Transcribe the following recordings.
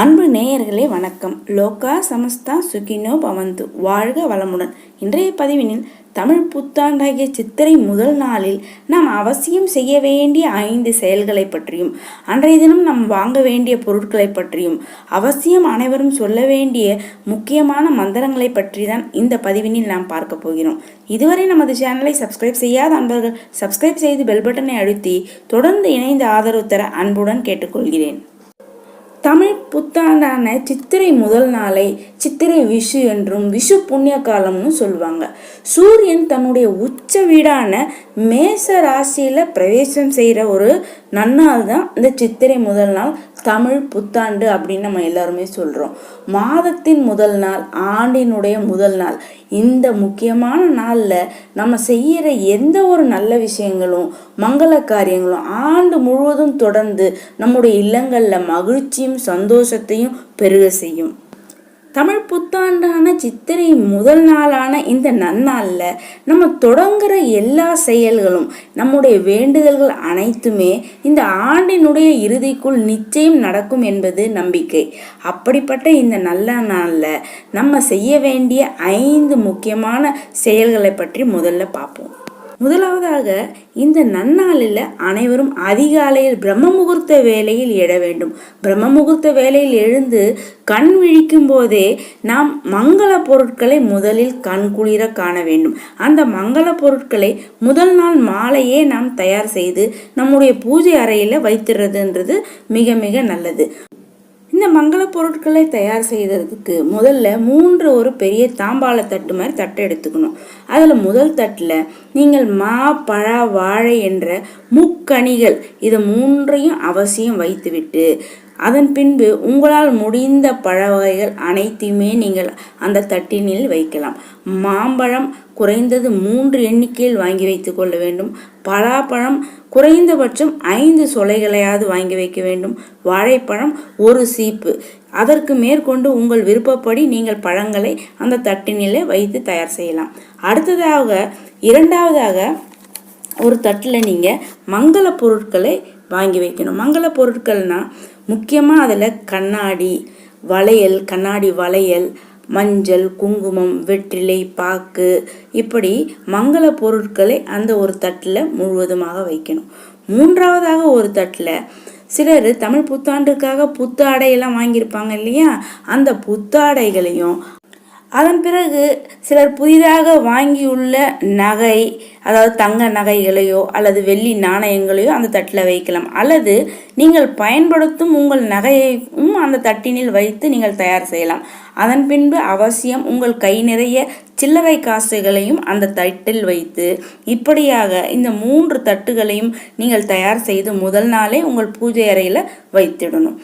அன்பு நேயர்களே வணக்கம். லோகா சமஸ்தா சுகினோ பவந்து. வாழ்க வளமுடன். இன்றைய பதிவினில் தமிழ் புத்தாண்டாகிய சித்திரை முதல் நாளில் நாம் அவசியம் செய்ய வேண்டிய ஐந்து செயல்களை பற்றியும் அன்றைய தினம் நாம் வாங்க வேண்டிய பொருட்களை பற்றியும் அவசியம் அனைவரும் சொல்ல வேண்டிய முக்கியமான மந்திரங்களை பற்றி தான் இந்த பதிவினில் நாம் பார்க்க போகிறோம். இதுவரை நமது சேனலை சப்ஸ்கிரைப் செய்யாத அன்பர்கள் சப்ஸ்கிரைப் செய்து பெல் பட்டனை அழுத்தி தொடர்ந்து இணைந்து ஆதரவு தர அன்புடன் கேட்டுக்கொள்கிறேன். தமிழ் புத்தாண்டான சித்திரை முதல் நாளை சித்திரை விஷு என்றும் விஷு புண்ணிய காலம்னு சொல்லுவாங்க. சூரியன் தன்னுடைய உச்ச வீடான மேச ராசியில் பிரவேசம் செய்கிற ஒரு நன்னால் தான் இந்த சித்திரை முதல் நாள் தமிழ் புத்தாண்டு அப்படின்னு நம்ம எல்லாருமே சொல்கிறோம் மாதத்தின் முதல் நாள் ஆண்டினுடைய முதல் நாள். இந்த முக்கியமான நாளில் நம்ம செய்கிற எந்த ஒரு நல்ல விஷயங்களும் மங்கள காரியங்களும் ஆண்டு முழுவதும் தொடர்ந்து நம்முடைய இல்லங்களில் மகிழ்ச்சியும் சந்தோஷத்தையும் பெருக செய்யும். தமிழ் புத்தாண்டான சித்திரை முதல் நாளான இந்த நன்னாளில் நம்ம தொடங்குற எல்லா செயல்களும் நம்முடைய வேண்டுதல்கள் அனைத்துமே இந்த ஆண்டினுடைய இறுதிக்குள் நிச்சயம் நடக்கும் என்பது நம்பிக்கை. அப்படிப்பட்ட இந்த நல்ல நாளில் நம்ம செய்ய வேண்டிய ஐந்து முக்கியமான செயல்களை பற்றி முதல்ல பார்ப்போம். முதலாவதாக இந்த நன்னாளில் அனைவரும் அதிகாலையில் பிரம்ம முகூர்த்த வேலையில் எழ வேண்டும். பிரம்ம முகூர்த்த வேலையில் எழுந்து கண் விழிக்கும் போதே நாம் மங்கள பொருட்களை முதலில் கண் குளிர காண வேண்டும். அந்த மங்கள பொருட்களை முதல் நாள் மாலையே நாம் தயார் செய்து நம்முடைய பூஜை அறையில் வைத்துறதுன்றது மிக மிக நல்லது. இந்த மங்கள பொருட்களை தயார் செய்கிறதுக்கு முதல்ல மூன்று ஒரு பெரிய தாம்பாள தட்டு மாதிரி தட்டை எடுத்துக்கணும். அதில் முதல் தட்டில் நீங்கள் மா பழ வாழை என்ற முக்கணிகள் இதை மூன்றையும் அவசியம் வைத்துவிட்டு அதன் பின்பு உங்களால் முடிந்த பழ வகைகள் அனைத்தையுமே நீங்கள் அந்த தட்டினில் வைக்கலாம். மாம்பழம் குறைந்தது மூன்று எண்ணிக்கையில் வாங்கி வைத்து கொள்ள வேண்டும். பலாப்பழம் குறைந்தபட்சம் ஐந்து சொலைகளையாவது வாங்கி வைக்க வேண்டும். வாழைப்பழம் ஒரு சீப்பு. அதற்கு மேற்கொண்டு உங்கள் விருப்பப்படி நீங்கள் பழங்களை அந்த தட்டினிலே வைத்து தயார் செய்யலாம். அடுத்ததாக இரண்டாவதாக ஒரு தட்டில் நீங்கள் மங்கள பொருட்களை வாங்கி வைக்கணும். மங்கள பொருட்கள்னால் முக்கியமாக அதில் கண்ணாடி வளையல் கண்ணாடி வளையல் மஞ்சள் குங்குமம் வெற்றிலை பாக்கு இப்படி மங்கள பொருட்களை அந்த ஒரு தட்டில் முழுவதுமாக வைக்கணும். மூன்றாவதாக ஒரு தட்டில் சிலர் தமிழ் புத்தாண்டுக்காக புத்தாடையெல்லாம் வாங்கியிருப்பாங்க இல்லையா? அந்த புத்தாடைகளையும் அதன் பிறகு சிலர் புதிதாக வாங்கியுள்ள நகை அதாவது தங்க நகைகளையோ அல்லது வெள்ளி நாணயங்களையோ அந்த தட்டில் வைக்கலாம். அல்லது நீங்கள் பயன்படுத்தும் உங்கள் நகையையும் அந்த தட்டினில் வைத்து நீங்கள் தயார் செய்யலாம். அதன் பின்பு அவசியம் உங்கள் கை நிறைய சில்லறை காசுகளையும் அந்த தட்டில் வைத்து இப்படியாக இந்த மூன்று தட்டுகளையும் நீங்கள் தயார் செய்து முதல் நாளே உங்கள் பூஜை அறையில் வைத்திடணும்.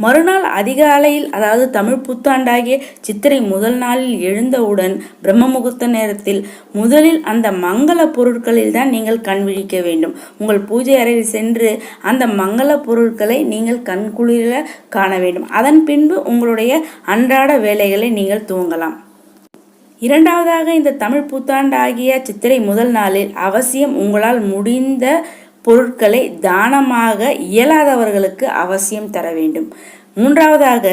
மறுநாள் அதிகாலையில் அதாவது தமிழ் புத்தாண்டாகிய சித்திரை முதல் நாளில் எழுந்தவுடன் பிரம்ம முகூர்த்த நேரத்தில் முதலில் அந்த மங்கள பொருட்களில் தான் நீங்கள் கண் விழிக்க வேண்டும். உங்கள் பூஜை அறையில் சென்று அந்த மங்கள பொருட்களை நீங்கள் கண்குளிர காண வேண்டும். அதன் பின்பு உங்களுடைய அன்றாட வேலைகளை நீங்கள் துவங்கலாம். இரண்டாவதாக இந்த தமிழ் புத்தாண்டாகிய சித்திரை முதல் நாளில் அவசியம் உங்களால் முடிந்த பொருட்களை தானமாக இயலாதவர்களுக்கு அவசியம் தர வேண்டும். மூன்றாவதாக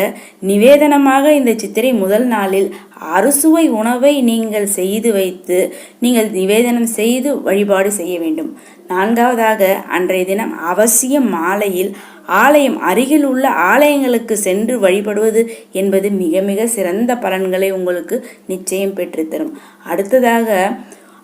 நிவேதனமாக இந்த சித்திரை முதல் நாளில் அறுசுவை உணவை நீங்கள் செய்து வைத்து நீங்கள் நிவேதனம் செய்து வழிபாடு செய்ய வேண்டும். நான்காவதாக அன்றைய தினம் அவசியம் மாலையில் ஆலயம் அருகில் உள்ள ஆலயங்களுக்கு சென்று வழிபடுவது என்பது மிக மிக சிறந்த பலன்களை உங்களுக்கு நிச்சயம் பெற்றுத்தரும். அடுத்ததாக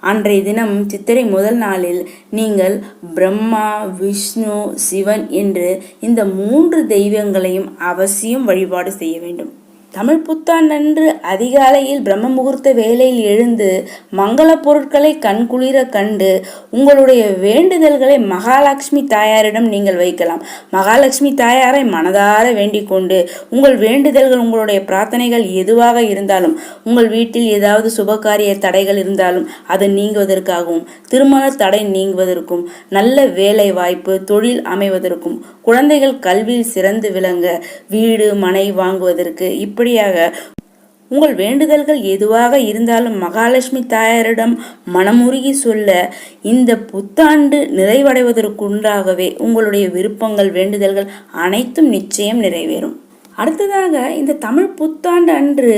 அன்றைய தினம் சித்திரை முதல் நாளில் நீங்கள் பிரம்மா விஷ்ணு சிவன் என்று இந்த மூன்று தெய்வங்களையும் அவசியம் வழிபாடு செய்ய வேண்டும். தமிழ் புத்தாண்டன்று அதிகாலையில் பிரம்ம முகூர்த்த வேலையில் எழுந்து மங்கள பொருட்களை கண்குளிர கண்டு உங்களுடைய வேண்டுதல்களை மகாலட்சுமி தாயாரிடம் நீங்கள் வைக்கலாம். மகாலட்சுமி தாயாரை மனதார வேண்டிக் கொண்டு உங்கள் வேண்டுதல்கள் உங்களுடைய பிரார்த்தனைகள் எதுவாக இருந்தாலும் உங்கள் வீட்டில் ஏதாவது சுபகாரிய தடைகள் இருந்தாலும் அது நீங்குவதற்காகவும் திருமண தடை நீங்குவதற்கும் நல்ல வேலை வாய்ப்பு தொழில் அமைவதற்கும் குழந்தைகள் கல்வியில் சிறந்து விளங்க வீடு மனை வாங்குவதற்கு இப்படி இப்படியாக உங்கள் வேண்டுதல்கள் எதுவாக இருந்தாலும் மகாலட்சுமி தாயாரிடம் மனமுருகி சொல்ல இந்த புத்தாண்டு நிறைவடைவதற்குண்டாகவே உங்களுடைய விருப்பங்கள் வேண்டுதல்கள் அனைத்தும் நிச்சயம் நிறைவேறும். அடுத்ததாக இந்த தமிழ் புத்தாண்டு அன்று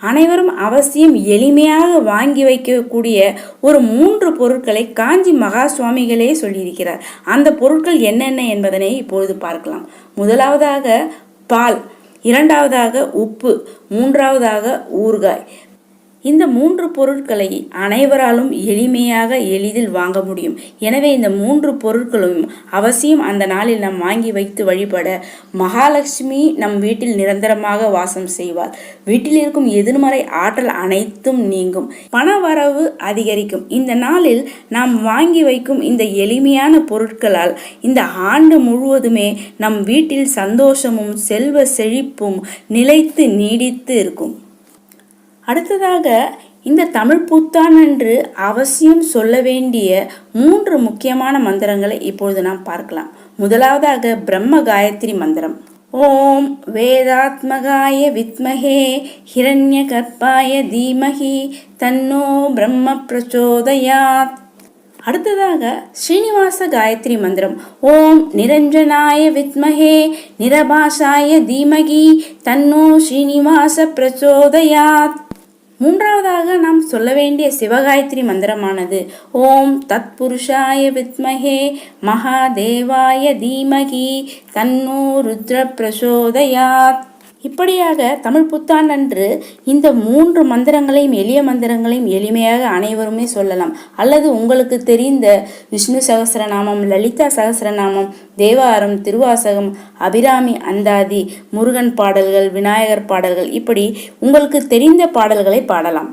அனைவரும் அவசியம் எளிமையாக வாங்கி வைக்கக்கூடிய ஒரு மூன்று பொருட்களை காஞ்சி மகா சுவாமிகளே சொல்லியிருக்கிறார். அந்த பொருட்கள் என்னென்ன என்பதனை இப்பொழுது பார்க்கலாம். முதலாவதாக பால். இரண்டாவதாக உப்பு மூன்றாவதாக ஊறுகாய். இந்த மூன்று பொருட்களை அனைவராலும் எளிமையாக எளிதில் வாங்க முடியும். எனவே இந்த மூன்று பொருட்களும் அவசியம் அந்த நாளில் நாம் வாங்கி வைத்து வழிபட மகாலட்சுமி நம் வீட்டில் நிரந்தரமாக வாசம் செய்வார் வீட்டில் இருக்கும் எதிர்மறை ஆற்றல் அனைத்தும் நீங்கும். பண வரவு அதிகரிக்கும். இந்த நாளில் நாம் வாங்கி வைக்கும் இந்த எளிமையான பொருட்களால் இந்த ஆண்டு முழுவதுமே நம் வீட்டில் சந்தோஷமும் செல்வ செழிப்பும் நிலைத்து நீடித்து இருக்கும். அடுத்ததாக இந்த தமிழ் புத்தாண்டன்று அவசியம் சொல்ல வேண்டிய மூன்று முக்கியமான மந்திரங்களை இப்பொழுது நாம் பார்க்கலாம். முதலாவதாக பிரம்ம காயத்ரி மந்திரம். ஓம் வேதாத்மகாய வித்மகே ஹிரண்ய கற்பாய தீமகி தன்னோ பிரம்ம பிரச்சோதயாத். அடுத்ததாக ஸ்ரீனிவாச காயத்ரி மந்திரம். ஓம் நிரஞ்சனாய வித்மகே நிரபாஷாய தீமகி தன்னோ ஸ்ரீனிவாச பிரச்சோதயாத். மூன்றாவதாக நாம் சொல்ல வேண்டிய சிவகாயத்ரி மந்திரமானது ஓம் தத் புருஷாய வித்மகே மகாதேவாய தீமகி தன்னோ ருத்ர பிரசோதயாத். இப்படியாக தமிழ் புத்தாண்டன்று இந்த மூன்று மந்திரங்களையும் எளிய மந்திரங்களையும் எளிமையாக அனைவருமே சொல்லலாம். அல்லது உங்களுக்கு தெரிந்த விஷ்ணு சகசிரநாமம் லலிதா சகசிரநாமம் தேவாரம் திருவாசகம் அபிராமி அந்தாதி முருகன் பாடல்கள் விநாயகர் பாடல்கள் இப்படி உங்களுக்கு தெரிந்த பாடல்களை பாடலாம்.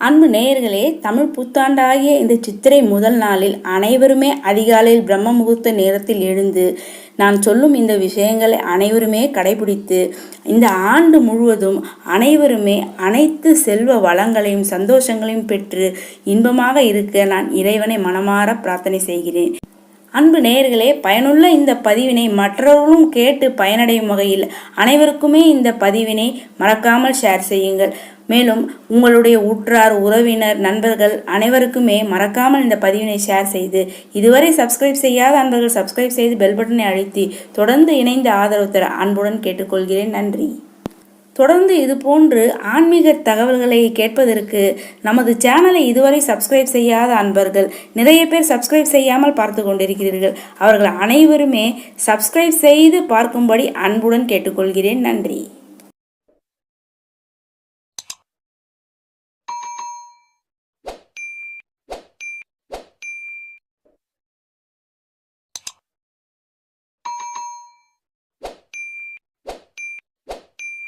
அன்பு நேயர்களே தமிழ் புத்தாண்டாகிய இந்த சித்திரை முதல் நாளில் அனைவருமே அதிகாலையில் பிரம்ம முகூர்த்த நேரத்தில் எழுந்து நான் சொல்லும் இந்த விஷயங்களை அனைவருமே கடைபிடித்து இந்த ஆண்டு முழுவதும் அனைவருமே அனைத்து செல்வ வளங்களையும் சந்தோஷங்களையும் பெற்று இன்பமாக இருக்க நான் இறைவனை மனமாற பிரார்த்தனை செய்கிறேன். அன்பு நேயர்களே பயனுள்ள இந்த பதிவினை மற்றவர்களும் கேட்டு பயனடையும் வகையில் அனைவருக்குமே இந்த பதிவினை மறக்காமல் ஷேர் செய்யுங்கள். மேலும் உங்களுடைய உற்றார் உறவினர் நண்பர்கள் அனைவருக்குமே மறக்காமல் இந்த பதிவினை ஷேர் செய்து இதுவரை சப்ஸ்கிரைப் செய்யாத அன்பர்கள் சப்ஸ்கிரைப் செய்து பெல் பட்டனை அழுத்தி தொடர்ந்து இணைந்து ஆதரவு தர அன்புடன் கேட்டுக்கொள்கிறேன். நன்றி. தொடர்ந்து இது போன்று ஆன்மீக தகவல்களை கேட்பதற்கு நமது சேனலை இதுவரை சப்ஸ்கிரைப் செய்யாத அன்பர்கள் நிறைய பேர் சப்ஸ்கிரைப் செய்யாமல் பார்த்து கொண்டிருக்கிறீர்கள். அவர்கள் அனைவருமே சப்ஸ்கிரைப் செய்து பார்க்கும்படி அன்புடன் கேட்டுக்கொள்கிறேன். நன்றி.